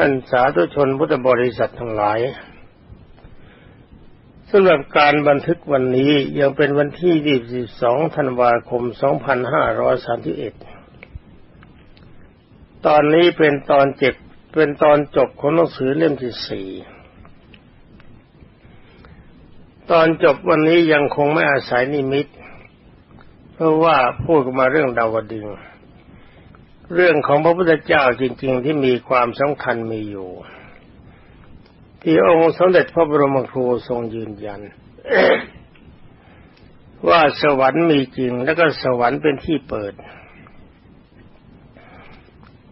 ท่านสาธุชนพุทธบริษัททั้งหลายสำหรับการบันทึกวันนี้ยังเป็นวันที่ 22 ธันวาคม 2531 ตอนนี้เป็นตอนเจ็บเป็นตอนจบของหนังสือเล่มที่สี่ตอนจบวันนี้ยังคงไม่อาศัยนิมิต เพราะว่าพูดมาเรื่องดาวดึง เรื่องของพระพุทธเจ้าจริง ๆ ที่มีความสำคัญมีอยู่ ที่องค์สมเด็จพระบรมครูทรงยืนยัน ว่าสวรรค์มีจริง แล้วก็สวรรค์เป็นที่เปิด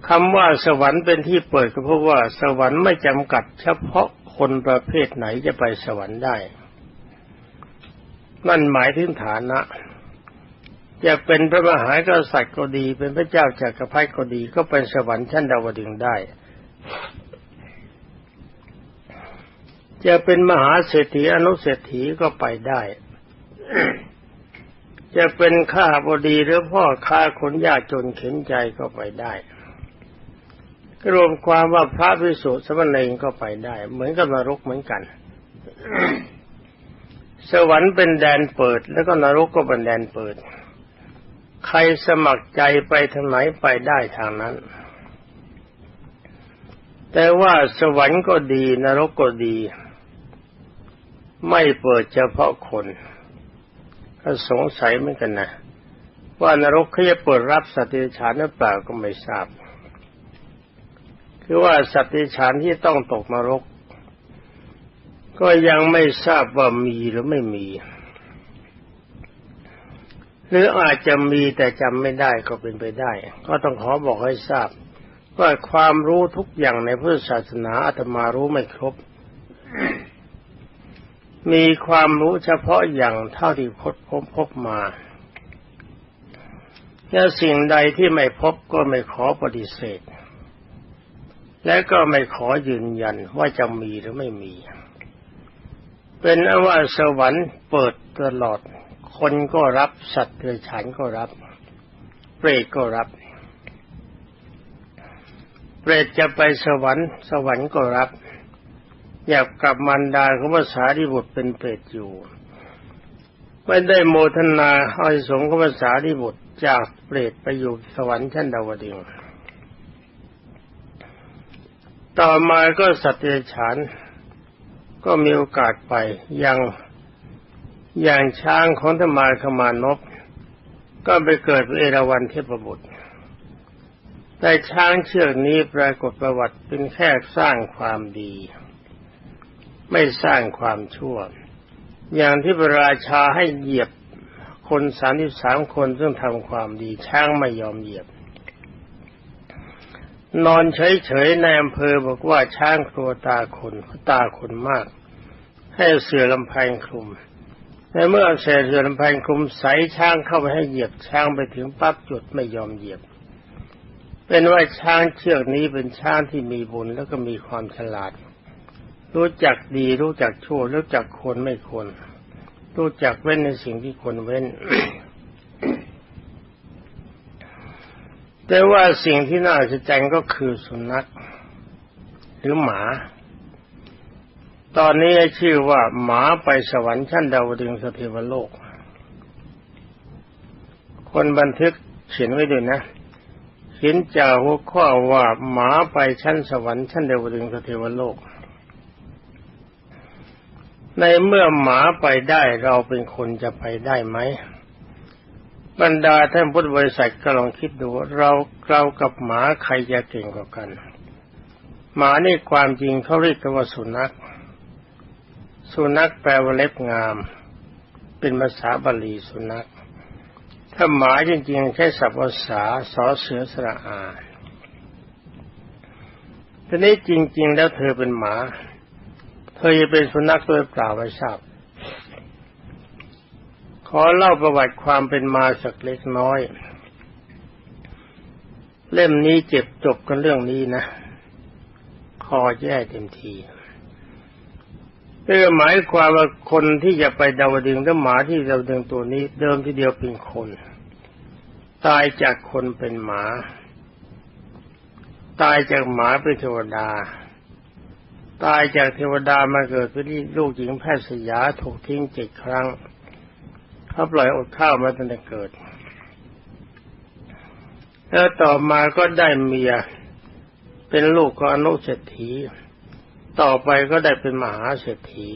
คำว่าสวรรค์เป็นที่เปิดก็เพราะว่าสวรรค์ไม่จำกัด เฉพาะคนประเภทไหนจะไปสวรรค์ได้ นั่นหมายถึงฐานะ จะเป็นพระมหากษัตริย์ก็ดี เป็นพระเจ้าจากักรพรรดิก็ดี ก็เป็นสวรรค์ชั้นดาวดึงได้ จะเป็นมหาเศรษฐีอนุเศรษฐีก็ไปได้ จะเป็นข้าบดีหรือพ่อค้าคนยากจนเข็นใจก็ไปได้รวมความว่าพระพิสุสมณีก็ไปได้ เหมือนกับนรกเหมือนกัน สวรรค์เป็นแดนเปิด แล้วก็นรกก็เป็นแดนเปิด ใครสมัครใจไปทางไหนไปได้ทางนั้น แต่ว่าสวรรค์ก็ดี นรกก็ดี ไม่เปิดเฉพาะคนก็สงสัยเหมือนกันนะ ว่านรกเขาจะเปิดรับสติฉานหรือเปล่าก็ไม่ทราบ คือว่าสัตว์ที่ฉานที่ต้องตกนรก ก็ยังไม่ทราบว่ามีหรือไม่มี หรืออาจจะมีแต่จำไม่ได้ก็เป็นไปได้ ก็ต้องขอบอกให้ทราบ ว่าความรู้ทุกอย่างในพุทธศาสนาอาตมารู้ไม่ครบ มีความรู้เฉพาะอย่างเท่าที่พบพบพบมาถ้าสิ่งใดที่ไม่พบก็ไม่ขอปฏิเสธ และก็ไม่ขอยืนยันว่าจะมีหรือไม่มี เป็นอว่าสวรรค์เปิดตลอด คนก็รับสัตว์เดรัจฉานก็รับ เปรตก็รับ เปรตจะไปสวรรค์ สวรรค์ก็รับ อยากกลับมันดาของภาษาที่บุตรเป็นเปรตอยู่ ไม่ได้โมทนาอาสงของภาษาที่บุตรจากเปรตไปอยู่สวรรค์ชั้นดาวดึงต่อมาก็สัตว์เดรัจฉานก็มีโอกาสไปย่าง อย่างช้างของธรรมาขมานพก็ไปเกิดเป็นเอราวัณเทพบุตร แต่ช้างเชือกนี้ปรากฏประวัติเป็นแค่สร้างความดี ไม่สร้างความชั่ว อย่างที่พระราชาให้เหยียบคนสามสิบสามคนซึ่งทำความดี ช้างไม่ยอมเหยียบ นอนเฉยๆในอำเภอบอกว่าช้างครัวตาคนตาคนมาก ให้เสือลำแพงคลุม ในเมื่อเสือเสือลำแพงคลุมใสช้างเข้าไปให้เหยียบช้างไปถึงปั๊บจุดไม่ยอมเหยียบ เป็นว่าช้างเชือกนี้เป็นช้างที่มีบุญแล้วก็มีความฉลาด รู้จักดีรู้จักชั่วรู้จักควรไม่ควรรู้จักเว้นในสิ่งที่ควรเว้น แต่ว่าสิ่งที่น่าอัศจก็คือสุนัขหรือหมา ตอนนี้ชื่อว่าหมาไปสวรรค์ชั้นดาวดึงสเทวโลก คนบันทึกเขียนไว้ด้วยนะเขียนจากหัวข้อว่าหมาไปชั้นสวรรค์ชั้นดาวดึงสเทวโลก ในเมื่อหมาไปได้เราเป็นคนจะไปได้ไหม บรรดาท่านพุทธบริษัทก็ลองคิดดูเราเรากับหมาใครจะเก่งกว่ากัน หมานี่ความจริงเขาเรียกว่าสุนัข สุนัขแปลว่าเล็บงาม เป็นภาษาบาลีสุนัข ถ้าหมาจริงๆ ใช้ศัพท์ภาษาสอเสือสระอาทีนี้จริง ๆ แล้วเธอเป็นหมา เธอจะเป็นสุนัขโดยเปล่าไม่ทราบขอเล่าประวัติความเป็นมาสักเล็กน้อย เล่มนี้เจ็บจบกันเรื่องนี้นะ คอแย่เต็มที เพื่อหมายความว่าคนที่จะไปดาวดึงถ้าหมาที่ดาวดึงตัวนี้ เดิมทีเดียวเป็นคน ตายจากคนเป็นหมา ตายจากหมาเป็นเทวดา ตายจากเทวดามาเกิดเป็นลูกหญิงแพทย์สยาถูกทิ้งเจ็ดครั้งเขาปล่อยอดข้าวมาตั้งแต่เกิด แล้วต่อมาก็ได้เมียเป็นลูกของอนุเศรษฐี ต่อไปก็ได้เป็นมหาเศรษฐี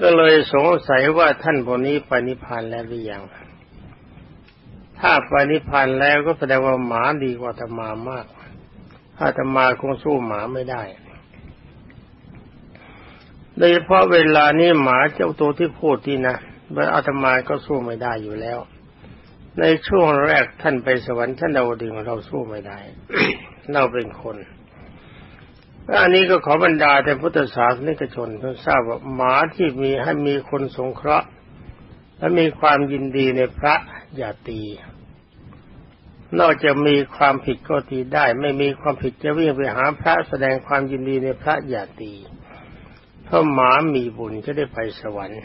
ก็เลยสงสัยว่าท่านพวกนี้ไปนิพพานแล้วหรือยัง ถ้าไปนิพพานแล้วก็แสดงว่าหมาดีกว่าธรรมามาก ถ้าธรรมาคงสู้หมาไม่ได้โดยเฉพาะเวลานี้หมาเจ้าตัวที่พูดที่นะเมื่ออาตมาก็สู้ไม่ได้อยู่แล้ว ในช่วงแรกท่านไปสวรรค์ท่านดาวดึงเราสู้ไม่ได้ เราเป็นคน อันนี้ก็ขอบรรดาแต่พุทธศาสนิกชนเพื่อทราบว่าหมาที่มีให้มีคนสงเคราะห์ และมีความยินดีในพระอย่าตี นอกจากมีความผิดก็ตีได้ ไม่มีความผิดจะวิ่งไปหาพระแสดงความยินดีในพระอย่าตีเพราะหมามีบุญจะได้ไปสวรรค์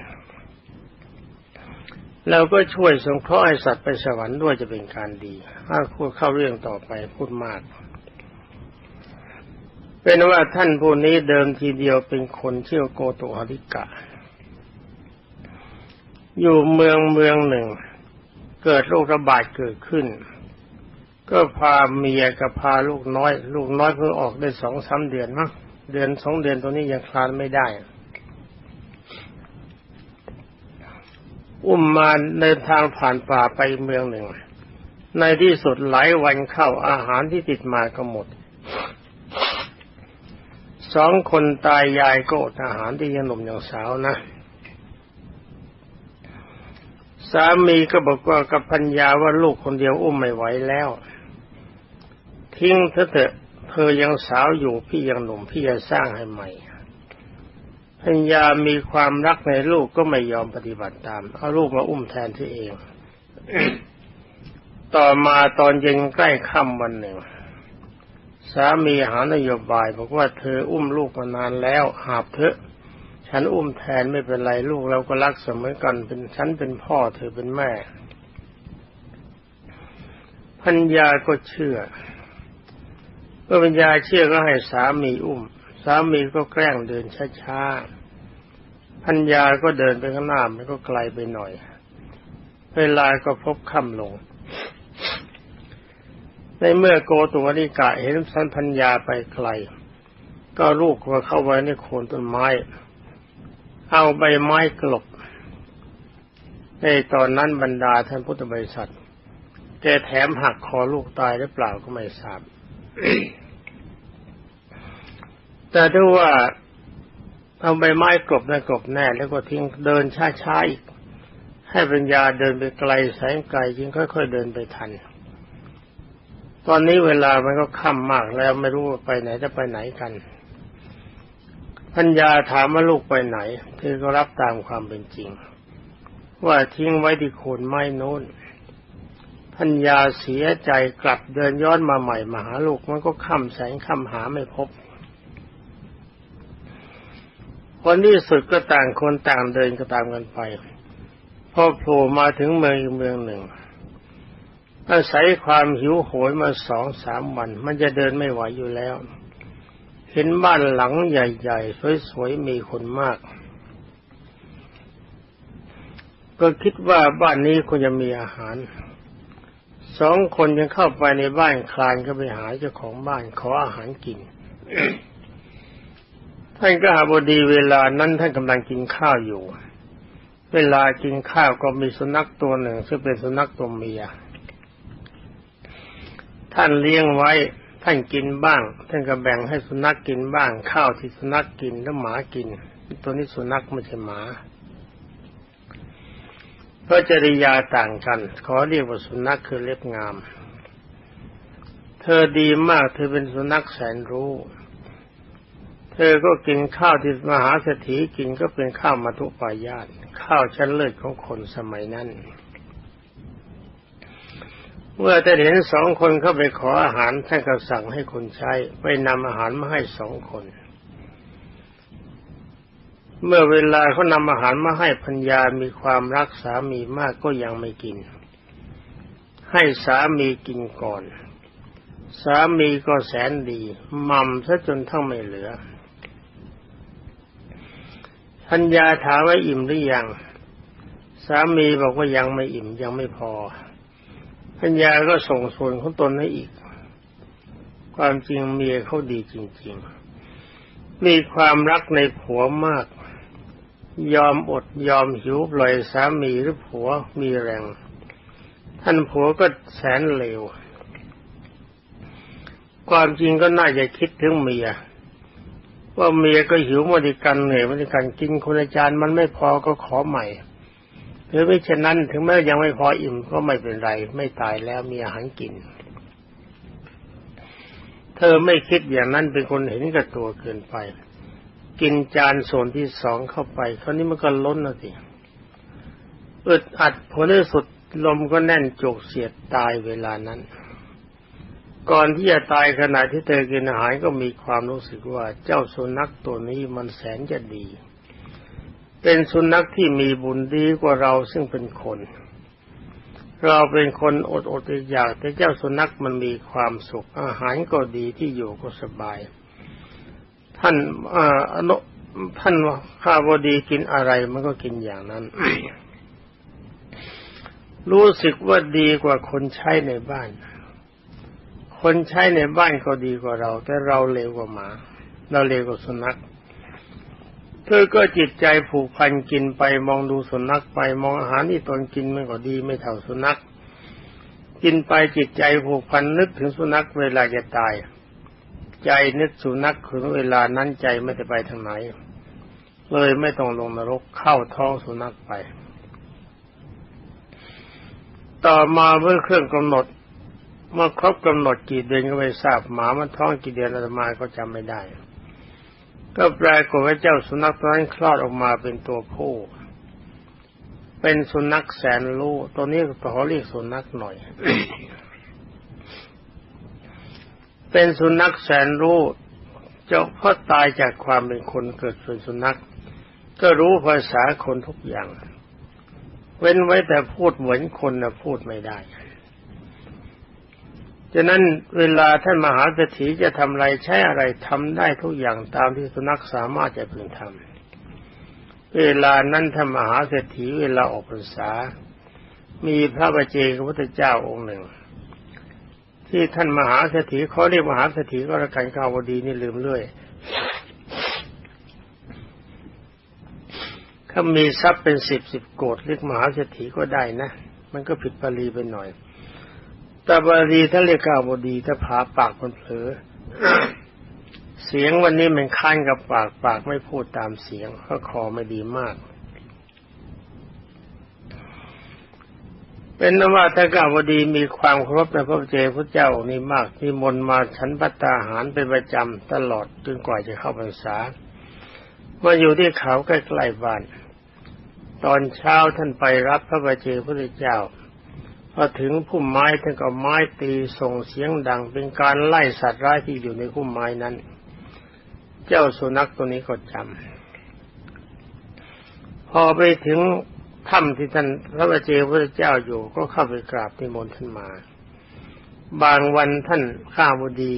เราก็ช่วยสงเคราะห์สัตว์ไปสวรรค์ด้วยจะเป็นการดีถ้าพูดเข้าเรื่องต่อไปพูดมาก เป็นว่าท่านผู้นี้เดิมทีเดียวเป็นคนเชื่อโกโตหริกะ อยู่เมืองเมืองหนึ่ง เกิดโรคระบาดเกิดขึ้น ก็พาเมียกับพาลูกน้อย ลูกน้อยเพิ่งออกได้สองสาเดือนมั้งเดือนสองเดือนตัวนี้ยังคลานไม่ได้ อุ้มมาเดินทางผ่านป่าไปเมืองหนึ่ง ในที่สุดหลายวันเข้าอาหารที่ติดมาก็หมด สองคนตายยายก็อดอาหารที่ยังหนุ่มยังสาวนะสามีก็บอกว่ากับพัญญาว่าลูกคนเดียวอุ้มไม่ไหวแล้ว ทิ้งเธอเถอะเธอยังสาวอยู่พี่ยังหนุ่มพี่จะสร้างให้ใหม่พัญญามีความรักในลูกก็ไม่ยอมปฏิบัติตามเอาลูกมาอุ้มแทนที่เอง ต่อมาตอนเย็นใกล้ค่ำวันหนึ่ง สามีหานโยบาย บอกว่าเธออุ้มลูกมานานแล้วหาบเถอะ ฉันอุ้มแทนไม่เป็นไรลูกเราก็รักเสมอกันเป็นฉันเป็นพ่อเธอเป็นแม่พัญญาก็เชื่อเมื่อพัญญาเชื่อก็ให้สามีอุ้ม สามีก็แกล้งเดินช้าๆพัญญาก็เดินไปข้างหน้ามันก็ไกลไปหน่อย เวลาก็พบค่ำลง ในเมื่อโกตุวนิกะเห็นสันพัญญาไปไกล ก็ลูกมาเข้าไว้ในโคนต้นไม้ เอาใบไม้กลบ ในตอนนั้นบรรดาท่านพุทธบริษัทแกแถมหักคอลูกตายหรือเปล่าก็ไม่ทราบ แต่ถ้าว่าเอาใบไม้กลบนะกลบแน่แล้วก็ทิ้งเดินช้าๆอีก ให้ปัญญาเดินไปไกลแสงไกลจึงค่อยๆเดินไปทัน ตอนนี้เวลามันก็ค่ำมากแล้วไม่รู้ไปไหนจะไปไหนกันพัญญาถามว่าลูกไปไหน เธอก็รับตามความเป็นจริง ว่าทิ้งไว้ที่โคนไม้นู้นพัญญาเสียใจกลับเดินย้อนมาใหม่มาหาลูกมันก็ค่ำแสงค่ำหาไม่พบคนที่สุดก็ต่างคนต่างเดินก็ตามกันไปพอโผล่มาถึงเมืองอีกเมืองหนึ่ง อาศัยความหิวโหยมาสองสามวัน มันจะเดินไม่ไหวอยู่แล้ว เห็นบ้านหลังใหญ่ๆสวยๆมีคนมาก ก็คิดว่าบ้านนี้ควรจะมีอาหารสองคนยังเข้าไปในบ้านคลานก็ไปหาเจ้าของบ้านขออาหารกินท่านก็หาบดีเวลานั้นท่านกำลังกินข้าวอยู่ เวลากินข้าวก็มีสุนัขตัวหนึ่งซึ่งเป็นสุนัขตัวเมีย ท่านเลี้ยงไว้ ท่านกินบ้าง ท่านก็แบ่งให้สุนัขกกินบ้าง ข้าวที่สุนัขกกินแล้วหมากิน ตัวนี้สุนัขไม่ใช่หมาเพราะจริยาต่างกัน ขอเรียกว่าสุนัขคือเล็บงาม เธอดีมากเธอเป็นสุนัขแสนรู้ เธอก็กินข้าวที่มหาเศรษฐีกินก็เป็นข้าวมาทุปายาตข้าวชั้นเลิศของคนสมัยนั้น เมื่อท่านเห็นสองคนเข้าไปขออาหารท่านก็สั่งให้คนใช้ไปนำอาหารมาให้สองคน เมื่อเวลาเขานำอาหารมาให้พัญญามีความรักสามีมากก็ยังไม่กิน ให้สามีกินก่อน สามีก็แสนดีมั่มซะจนทั้งไม่เหลือพัญญาถามว่าอิ่มหรือยัง สามีบอกว่ายังไม่อิ่มยังไม่พอ พัญญาก็ส่งส่วนของตนให้อีก ความจริงเมียเขาดีจริง ๆ มีความรักในผัวมาก ยอมอดยอมหิวปล่อยสามีหรือผัวมีแรง ท่านผัวก็แสนเลว ความจริงก็น่าจะคิดถึงเมียว่าเมียก็หิวมาดิกันเหนื่อยมาดิกันกินคนอาจารย์มันไม่พอก็ขอใหม่ หรือไม่เช่นนั้นถึงแม้ยังไม่พออิ่มก็ไม่เป็นไร ไม่ตายแล้วมีอาหารกิน เธอไม่คิดอย่างนั้นเป็นคนเห็นกับตัวเกินไป กินจานส่วนที่สองเข้าไปคราวนี้มันก็ล้นแล้วสิอึดอัดผลที่สุดลมก็แน่นจุกเสียดตายเวลานั้น ก่อนที่จะตายขณะที่เธอกินอาหารก็มีความรู้สึกว่าเจ้าสุนัขตัวนี้มันแสนจะดี เป็นสุนัขที่มีบุญดีกว่าเราซึ่งเป็นคน เราเป็นคนอดอดอยากแต่เจ้าสุนัขมันมีความสุข อาหารก็ดีที่อยู่ก็สบาย ท่านอานุท่านข้าวดีกินอะไรมันก็กินอย่างนั้น รู้สึกว่าดีกว่าคนใช้ในบ้าน คนใช้ในบ้านก็ดีกว่าเรา แต่เราเลวกว่าหมา เราเลวกว่าสุนัข ธอก็จิตใจผูกพันกินไปมองดูสุนัขไปมองอาหารที่ตนกินมันก็ดีไม่เท่าสุนัข กินไปจิตใจผูกพันนึกถึงสุนัขเวลาจะตาย ใจนึกสุนัขถึงเวลานั้นใจไม่ได้ไปทางไหน เลยไม่ต้องลงนรกเข้าท้องสุนัขไป ต่อมาเมื่อเครื่องกำหนดเมื่อครบกำหนดกี่เดือนก็ไม่ทราบหมามันท้องกี่เดือนอาตมาก็จำไม่ได้ ก็ปรากฏว่าเจ้าสุนัขตัวนั้นคลอดออกมาเป็นตัวผู้ เป็นสุนัขแสนรู้ตัวนี้ขอเรียกสุนัขหน่อย เป็นสุนัขแสนรู้เจ้าพ่อตายจากความเป็นคนเกิดเป็นสุนัข ก็รู้ภาษาคนทุกอย่าง เว้นไว้แต่พูดเหมือนคนนะพูดไม่ได้ ฉะนั้นเวลาท่านมหาเศรษฐีจะทำอะไรใช้อะไรทำได้ทุกอย่างตามที่สุนัขสามารถจะพึงทำเวลานั้นท่านมหาเศรษฐีเวลาออกพรรษา มีพระบาเจกพระพุทธเจ้าองค์หนึ่ง ที่ท่านมหาเศรษฐีเขาเรียกมหาเศรษฐีก็ระกันกาวดีนี่ลืมเรื่อยเขามีทรัพย์เป็นสิบสิบโกดเรียกมหาเศรษฐีก็ได้นะ มันก็ผิดปรีไปหน่อย ตาบาดีถ้าเรียกกาบดีถ้าผาปากคนเผลอเสียงวันนี้มันค้านกับปากปากไม่พูดตามเสียงเพราะคอไม่ดีมาก เป็นนว่าถ้ากาวดีมีความครบในพระเจ้าพระเจ้านี่มากที่มนมาฉันพัตตาหารเป็นประจำตลอดจนกว่าจะเข้าพรรษามาอยู่ที่เขาใกล้ๆบ้าน ตอนเช้าท่านไปรับพระบาเจพระเจ้า พอถึงพุ่มไม้ท่านก็ไม้ตีส่งเสียงดัง เป็นการไล่สัตว์ร้ายที่อยู่ในพุ่มไม้นั้น เจ้าสุนัขตัวนี้ก็จำพอไปถึงถ้ำที่ท่านพระบาเจพระเจ้าอยู่ก็เข้าไปกราบที่มนท่านมา บางวันท่านข้าบดี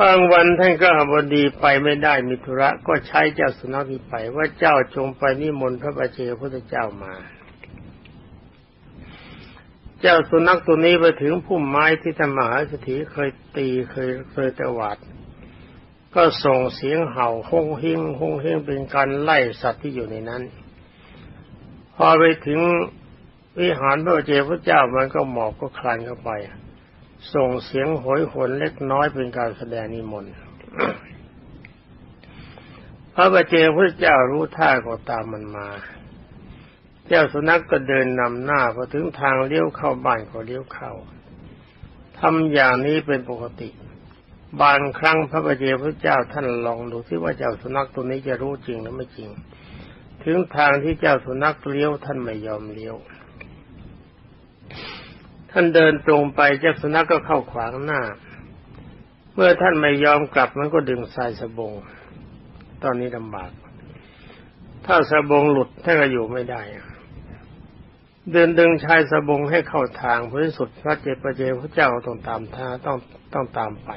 บางวันท่านก็บดีไปไม่ได้มิธุระก็ใช้เจ้าสุนัขที่ไปว่าเจ้าจงไปนิมนต์พระบาเจพระเจ้ามา เจ้าสุนัขตัวนี้ไปถึงพุ่มไม้ที่ธรรมหาสถีเคยตีเคยเคยตวาดก็ส่งเสียงเห่าฮงเฮงฮงเฮงเป็นการไล่สัตว์ที่อยู่ในนั้น พอไปถึงวิหารพระเจ้าพระเจ้ามันก็หมอบก็คลานเข้าไป ส่งเสียงโหยหวนเล็กน้อยเป็นการแสดงนิมนต์พระบเจ้าพระเจ้ารู้ท่าก็ตามมันมา เจ้าสุนัขกก็เดินนำหน้าพอถึงทางเลี้ยวเข้าบ้านก็เลี้ยวเข้าทำอย่างนี้เป็นปกติ บางครั้งพระบาเจพระเจ้าท่านลองดูที่ว่าเจ้าสุนัขตัวนี้จะรู้จริงหรือไม่จริง ถึงทางที่เจ้าสุนัขเลี้ยวท่านไม่ยอมเลี้ยว ท่านเดินตรงไปเจ้าสุนัขกก็เข้าขวางหน้า เมื่อท่านไม่ยอมกลับมันก็ดึงสายสบง ตอนนี้ลำบาก ถ้าสบงหลุดท่านก็อยู่ไม่ได้ เดินดึงชายสบงให้เข้าทางพระสุดพระเจประเจพระเจ้าต้องตามท่าต้องต้องตามไป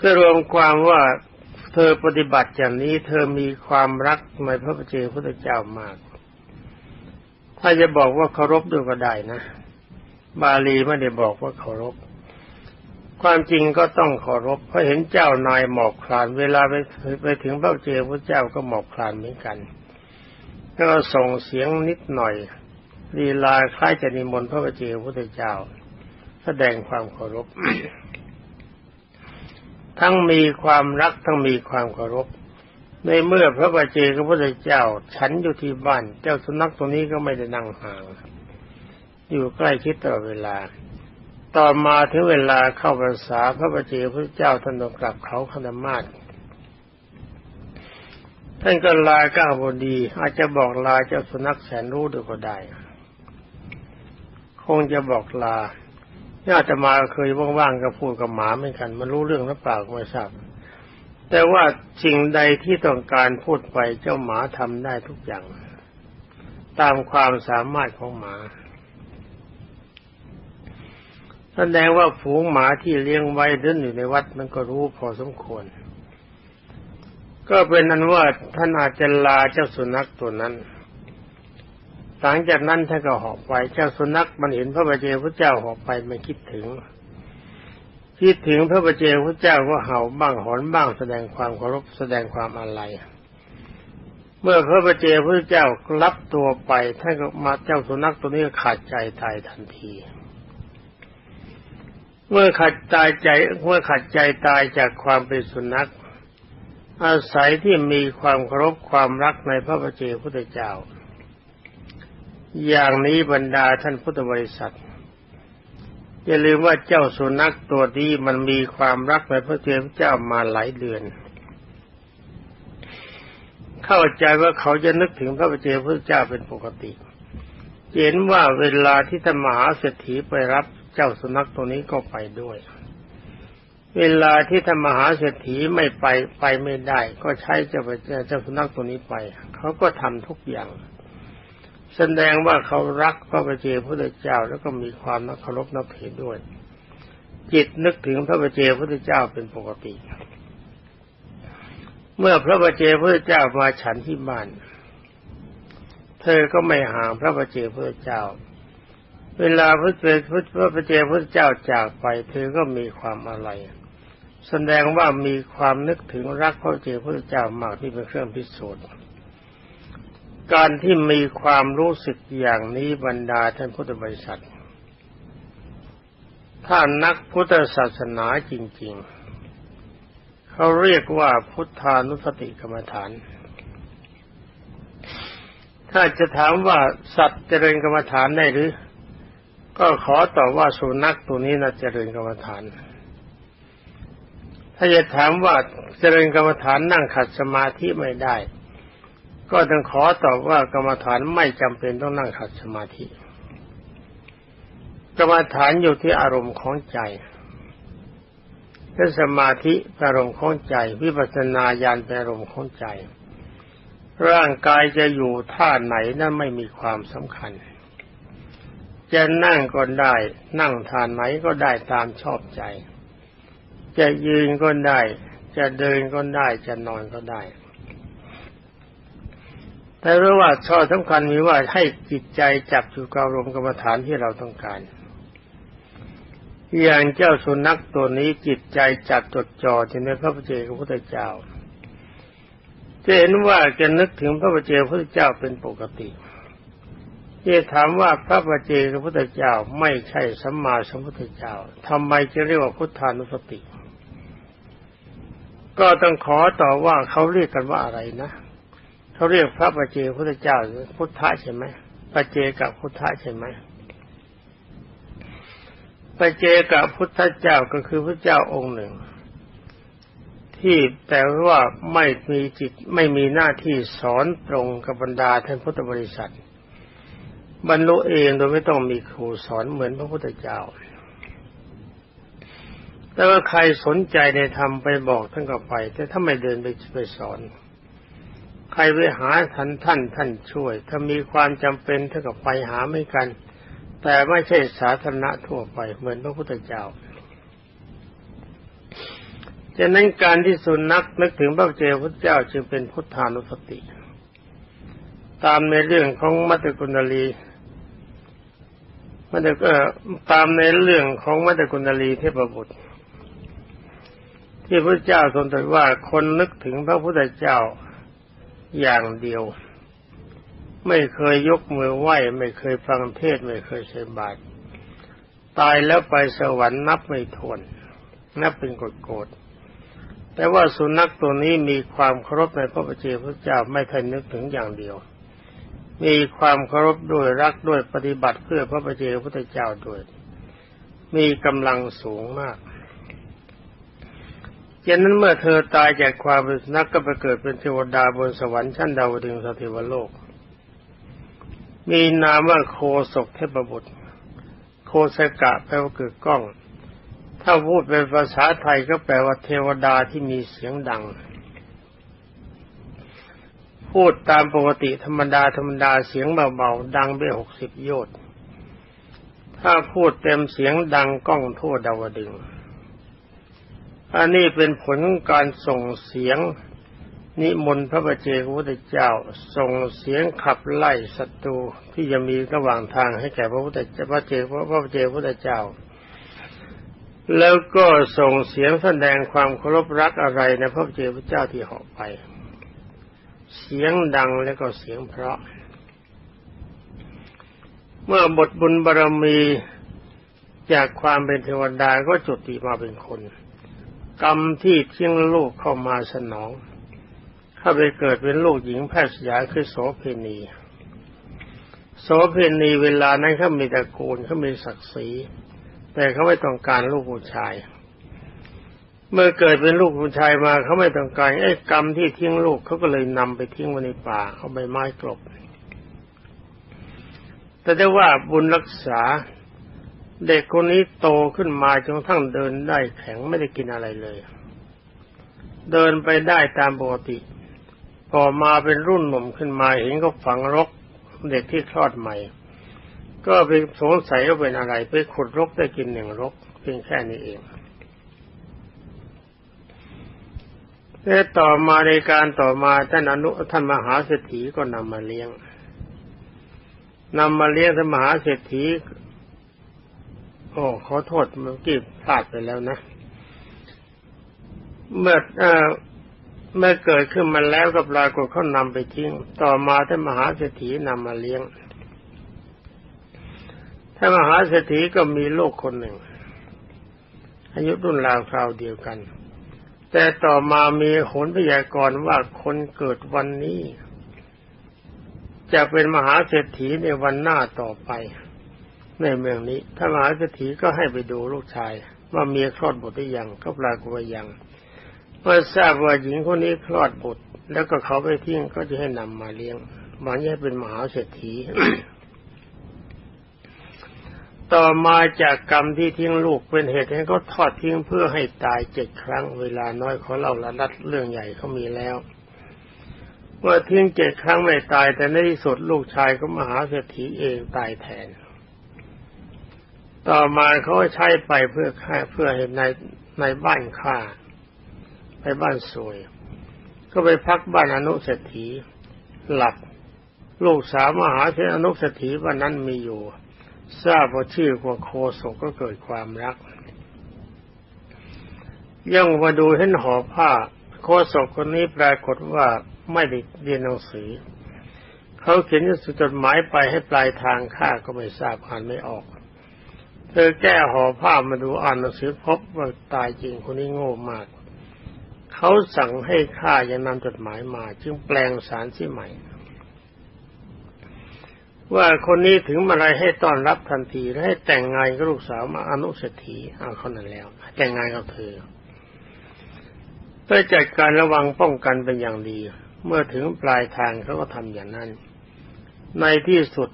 ก็รวมความว่าเธอปฏิบัติอย่างนี้เธอมีความรักในพระประเจพระเจ้ามาก ถ้าจะบอกว่าเคารพด้วยก็ได้นะ บาลีไม่ได้บอกว่าเคารพความจริงก็ต้องเคารพเพราะเห็นเจ้านายหมอบคลาน เวลาไปไปถึงพระเจ้าพระเจ้าก็หมอบคลานเหมือนกัน ก็ส่งเสียงนิดหน่อยลีลาคล้ายจะนิมนต์พระเจ้าพระเจ้า แสดงความเคารพ ทั้งมีความรักทั้งมีความเคารพ ในเมื่อพระบาเจพระพุทธเจ้า ฉันอยู่ที่บ้าน เจ้าสุนัขตัวนี้ก็ไม่ได้นั่งห่าง อยู่ใกล้ชิดตลอดเวลา ต่อมาถึงเวลาเข้าพรรษาพระบาเจพระเจ้าท่านต้องกลับเขาคณมาศ ท่านก็ลาก้าวบดี อาจจะบอกลาเจ้าสุนัขแสนรู้ดูก็ได้ คงจะบอกลาญาติมาเคยว่างๆก็พูดกับหมาเหมือนกัน มันรู้เรื่องหรือเปล่าไม่ทราบแต่ว่าสิ่งใดที่ต้องการพูดไปเจ้าหมาทำได้ทุกอย่าง ตามความสามารถของหมาแสดงว่าฝูงหมาที่เลี้ยงไว้เดินอยู่ในวัดมันก็รู้พอสมควร ก็เป็นนั้นว่าท่านอาจจะลาเจ้าสุนัขตัวนั้น หลังจากนั้นท่านก็หอบไป เจ้าสุนัขมันเห็นพระบาเจพระเจ้าหอบไปมันคิดถึง คิดถึงพระบาเจพระเจ้าก็เห่าบ้างหอนบ้างแสดงความเคารพแสดงความอาลัยเมื่อพระบาเจพระเจ้ารับตัวไปท่านก็มาเจ้าสุนัขตัวนี้ขาดใจตายทันทีเมื่อขาดตายใจเมื่อขาดใจตายจากความเป็นสุนัข อาศัยที่มีความเคารพความรักในพระบาเจพระเจ้า อย่างนี้บรรดาท่านพุทธบริษัทอย่าลืมว่าเจ้าสุนัขตัวนี้มันมีความรักในพระเจ้ามาหลายเดือน เข้าใจว่าเขาจะนึกถึงพระเจ้าพระเจ้าเป็นปกติ เห็นว่าเวลาที่ธรรมหาเศรษฐีไปรับเจ้าสุนัขตัวนี้ก็ไปด้วย เวลาที่ธรรมหาเศรษฐีไม่ไปไปไม่ได้ ก็ใช้เจ้าเจ้าสุนัขตัวนี้ไป เขาก็ทำทุกอย่าง แสดงว่าเขารักพระบเจ้าพระเจ้าแล้วก็มีความนักเคารพนับถือด้วย จิตนึกถึงพระบเจ้าพระเจ้าเป็นปกติ เมื่อพระบเจ้าพระเจ้ามาฉันที่บ้าน เธอก็ไม่ห่างพระบเจ้าพระเจ้า เวลาพระเจ้าพระเจ้าพระเจ้าจากไป เธอก็มีความอะไร แสดงว่ามีความนึกถึงรักพระเจ้าพระเจ้ามากที่เป็นเครื่องพิสูจน์การที่มีความรู้สึกอย่างนี้บรรดาท่านพุทธบริษัท ถ้านักพุทธศาสนาจริง ๆ เขาเรียกว่าพุทธานุสติกรรมฐาน ถ้าจะถามว่าสัตว์เจริญกรรมฐานได้หรือ ก็ขอตอบว่าสุนัขตัวนี้น่าเจริญกรรมฐาน ถ้าจะถามว่าเจริญกรรมฐานนั่งขัดสมาธิไม่ได้ ก็ต้องขอตอบว่ากรรมฐานไม่จำเป็นต้องนั่งขัดสมาธิ กรรมฐานอยู่ที่อารมณ์ของใจถ้าสมาธิอารมณ์ของใจ วิปัสสนาญาณเป็นอารมณ์ของใจ ร่างกายจะอยู่ท่าไหนนั้นไม่มีความสำคัญ จะนั่งก็ได้ นั่งท่าไหนก็ได้ตามชอบใจ จะยืนก็ได้ จะเดินก็ได้ จะนอนก็ได้ แต่รู้ว่าข้อสำคัญมีว่าให้จิตใจจับอยู่กับลมกรรมฐานที่เราต้องการ อย่างเจ้าสุนัขตัวนี้จิตใจจับจดจ่อที่ในพระพุทธเจ้าพุทธเจ้าจะเห็นว่าจะนึกถึงพระพุทธเจ้าพุทธเจ้าเป็นปกติ ที่ถามว่าพระพุทธเจ้าพุทธเจ้าไม่ใช่สัมมาสัมพุทธเจ้าทำไมจะเรียกว่าพุทธานุสติ ก็ต้องขอต่อว่าเขาเรียกกันว่าอะไรนะเขาเรียกพระปเจพุทธเจ้าพุทธะใช่ไหมปเจกับพุทธะใช่ไหมปเจกับพุทธเจ้าก็คือพระเจ้าองค์หนึ่ง ที่แต่ว่าไม่มีจิตไม่มีหน้าที่สอนตรงกับบรรดาท่านพุทธบริษัท บรรลุเองโดยไม่ต้องมีครูสอนเหมือนพระพุทธเจ้า แต่ว่าใครสนใจในธรรมไปบอกท่านก็ไป แต่ถ้าไม่เดินไปไปสอน ใครไปหาท่านท่านท่านช่วย ถ้ามีความจำเป็นท่านกับไปหาไม่กัน แต่ไม่ใช่สาธารณะทั่วไปเหมือนพระพุทธเจ้าฉะนั้นการที่สุนัขนึกถึงพระเจ้าพระเจ้าจึงเป็นพุทธานุสติ ตามในเรื่องของมัตตกุณลี มัตตก็ตามในเรื่องของมัตตกุณลีเทพบุตร ที่พระเจ้าทรงตรัสว่าคนนึกถึงพระพุทธเจ้าอย่างเดียว ไม่เคยยกมือไหว้ ไม่เคยฟังเทศไม่เคยใช้บาตรตายแล้วไปสวรรค์นับไม่ถ้วน นับเป็นกฎโกรธแต่ว่าสุนัขตัวนี้มีความเคารพในพระปเจพระเจ้าไม่ทันนึกถึงอย่างเดียว มีความเคารพด้วยรักด้วยปฏิบัติเพื่อพระปเจ้าพระเจ้าด้วย มีกำลังสูงมากฉะนั้นเมื่อเธอตายจากความเป็นนัขก็ไปเกิดเป็นเทวดาบนสวรรค์ชั้นดาวดึงสถิวโลก มีนามว่าโคศกเทพบุตร โคสกะแปลว่าเกิดกล้อง ถ้าพูดเป็นภาษาไทยก็แปลว่าเทวดาที่มีเสียงดัง พูดตามปกติธรรมดาธรรมดาเสียงเบาๆดังไปหกสิบโยชน์ถ้าพูดเต็มเสียงดังก้องทั่วดาวดึง อันนี้เป็นผลของการส่งเสียงนิมนต์พระบเจกพุทธเจ้า ส่งเสียงขับไล่ศัตรูที่จะมีระหว่างทางให้แก่พระพุทธเจ้าพระเจกพระเจกพุทธเจ้า แล้วก็ส่งเสียงแสดงความเคารพรักอะไรในพระเจ้าพระเจ้าที่เหาะไป เสียงดังแล้วก็เสียงเพราะ เมื่อบทบุญบารมีจากความเป็นเทวดาก็จุติมาเป็นคน กรรมที่เที่ยงลูกเข้ามาสนอง เข้าไปเกิดเป็นลูกหญิงแพทย์สยาคือโสเพณีโสเพณีเวลานั้นเขามีตระกูลเขามีศักดิ์ศรีแต่เขาไม่ต้องการลูกผู้ชาย เมื่อเกิดเป็นลูกผู้ชายมาเขาไม่ต้องการไอ้กรรมที่ทิ้งลูกเขาก็เลยนำไปทิ้งไว้ในป่าเอาใบไม้กลบ แต่ได้ว่าบุญรักษา เด็กคนนี้โตขึ้นมาจนทั้งเดินได้แข็งไม่ได้กินอะไรเลย เดินไปได้ตามปกติ พอมาเป็นรุ่นหนุ่มขึ้นมาเห็นก็ฝังรกเด็กที่คลอดใหม่ ก็ไปสงสัยว่าเป็นอะไร ไปขุดรกได้กินหนึ่งรกเพียงแค่นี้เอง แต่ต่อมาในการต่อมาท่านอนุท่านมหาเศรษฐีก็นำมาเลี้ยงนำมาเลี้ยงท่านมหาเศรษฐีโอ้ขอโทษเมื่อกี้พลาดไปแล้วนะ เมื่อเอ่อเมื่อเกิดขึ้นมาแล้วกับลากฏเขานำไปทิ้ง ต่อมาท่านมหาเศรษฐีนำมาเลี้ยงถ้านมหาเศรษฐีก็มีลูกคนหนึ่ง อายุรุ่นราวคราวเดียวกัน แต่ต่อมามีโหนพยากรณ์ว่าคนเกิดวันนี้ จะเป็นมหาเศรษฐีในวันหน้าต่อไป ในเมืองนี้ ถ้ามหาเศรษฐีก็ให้ไปดูลูกชาย ว่าเมียคลอดบุตรหรือยังก็ปรากฏว่ายังเมื่อทราบว่าหญิงคนนี้คลอดบุตร แล้วก็เขาไปทิ้งก็จะให้นำมาเลี้ยงหมันจะเป็นมหาเศรษฐี ต่อมาจากกรรมที่ทิ้งลูกเป็นเหตุให้เขาทอดทิ้งเพื่อให้ตายเจ็ดครั้งเวลาน้อยเขาเล่าละนัดเรื่องใหญ่เขามีแล้วเมื่อทิ้งเจ็ดครั้งไม่ตาย แต่ในที่สุดลูกชายก็มหาเศรษฐีเองตายแทน ต่อมาเขาใช้ไปเพื่อฆ่าเพื่อให้ในในบ้านฆ่าไปบ้านสวย ก็ไปพักบ้านอนุเศรษฐีหลับลูกสาวมหาเศรษฐอนุเศรษฐีวันนั้นมีอยู่ ทราบว่าชื่อว่าโคศกก็เกิดความรัก ย่องมาดูเห็นห่อผ้า โคศกคนนี้ปรากฏว่าไม่ได้เรียนหนังสือ เขาเขียนจดหมายไปให้ปลายทางข้าก็ไม่ทราบอ่านไม่ออก เธอแก้ห่อผ้ามาดูอ่านหนังสือพบว่าตายจริงคนนี้โง่มาก เขาสั่งให้ข้ายังนำจดหมายมา จึงแปลงสารที่ใหม่ ว่าคนนี้ถึงมาอะไรให้ต้อนรับทันทีและให้แต่งงานกับลูกสาวมาอนุสถีเอาเขานั้นแล้ว แต่งงานกับเธอเพื่อจัดการระวังป้องกันเป็นอย่างดี เมื่อถึงปลายทางเขาก็ทำอย่างนั้น ในที่สุด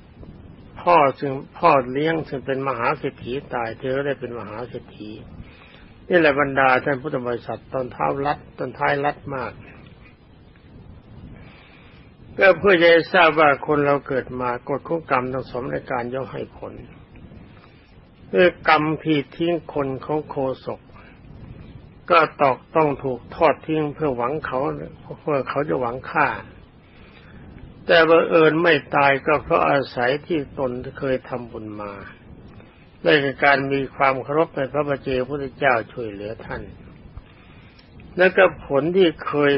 พ่อซึ่งพ่อเลี้ยงซึ่งเป็นมหาเศรษฐีตายเธอได้เป็นมหาเศรษฐีนี่แหละบรรดาท่านพุทธบริษัทตอนเท้ารัดตอนท้ายรัดมาก ก็เพื่อจะให้ทราบว่าคนเราเกิดมากฎของกรรมต้องสมในการย่อมให้ผลเมื่อกรรมผิดทิ้งคนของโคศก ก็ตอกต้องถูกทอดทิ้งเพื่อหวังเขาเพื่อเขาจะหวังฆ่า แต่บังเอิญไม่ตายก็เพราะอาศัยที่ตนเคยทำบุญมาได้การมีความเคารพในพระบาเจพระเจ้าช่วยเหลือท่าน และก็ผลที่เคย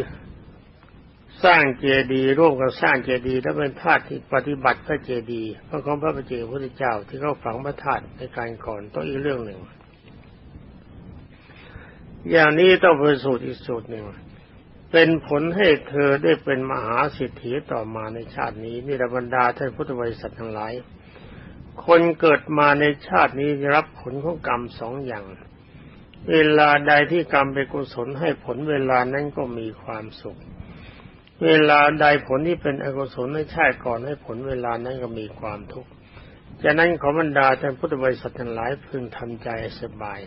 สร้างเจดีย์ร่วมกับสร้างเจดีย์และเป็นธาตุที่ปฏิบัติพระเจดีย์พระของพระบาเจพระเจ้าที่เขาฝังพระธาตุในการก่อนต้องอีกเรื่องหนึ่ง อย่างนี้ต้องเป็นสูตรอีกสูตรหนึ่ง เป็นผลให้เธอได้เป็นมหาสิทธิต่อมาในชาตินี้นี่รบรรดาท่านพุทธบริษัททั้งหลาย คนเกิดมาในชาตินี้รับผลของกรรมสองอย่าง เวลาใดที่กรรมเป็นกุศลให้ผลเวลานั้นก็มีความสุข เวลาใดผลที่เป็นอกุศลในชาติก่อนให้ผลเวลานั้นก็มีความทุกข์จากนั้นขอบรรดาท่านพุทธบริษัททั้งหลายพึงทำใจสบาย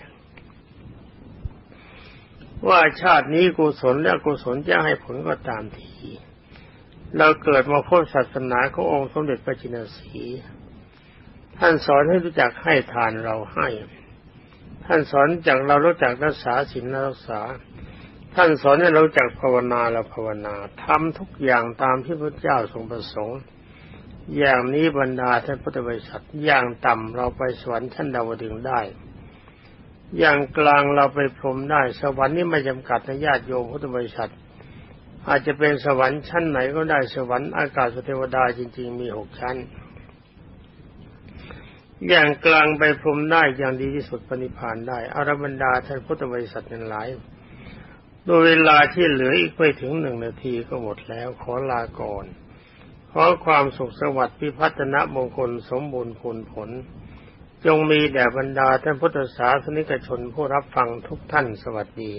ว่าชาตินี้กุศลและกุศลจะให้ผลก็ตามที เราเกิดมาพบศาสนาขององค์สมเด็จพระจินสีท่านสอนให้รู้จักให้ทานเราให้ ท่านสอนจากเรารู้จักรักษาศีลรักษา ท่านสอนให้เราจักภาวนาเราภาวนาทำทุกอย่างตามที่พระเจ้าทรงประสงค์ อย่างนี้บรรดาท่านพุทธบริษัทอย่างต่ำเราไปสวรรค์ชั้นดาวดึงได้ อย่างกลางเราไปพรมได้ สวรรค์นี้ไม่จำกัดนญาติโยมพุทธบริษัท อาจจะเป็นสวรรค์ชั้นไหนก็ได้สวรรค์อากาศเทวดาจริง ๆ มีหกชั้น อย่างกลางไปพรมได้อย่างดีที่สุดปณิพานได้อารบรรดาท่านพุทธบริษัทนั้นหลาย โดยเวลาที่เหลืออีกไม่ถึงหนึ่งนาทีก็หมดแล้วขอลาก่อน ขอความสุขสวัสดิ์พิพัฒนมงคลสมบูรณ์ผลผล จงมีแด่บรรดาท่านพุทธศาสนิกชนผู้รับฟังทุกท่านสวัสดี